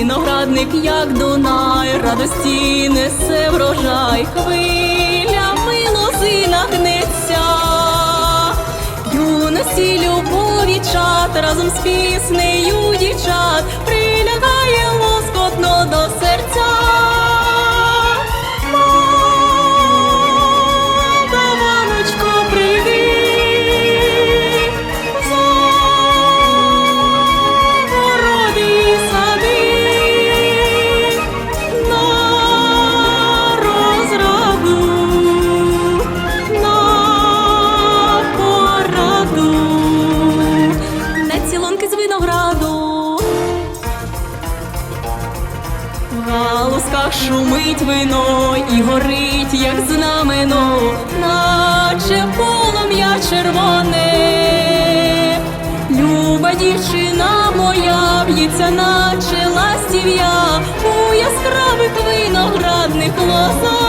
виноградник, як Дунай, радості несе врожай, хвилями лозина гнеться, юності любові чат разом з піснею В галузках шумить вино і горить, як знамено, наче полум'я червоне. Люба дівчина моя б'ється, наче ластів'я у яскравих виноградних лозах.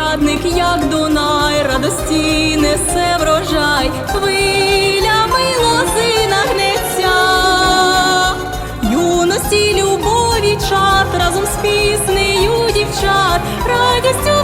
Радник, як Дунай, радості несе врожай, хвиля лози нагнеться, юності, любові, чат разом з піснею дівчат, радістю.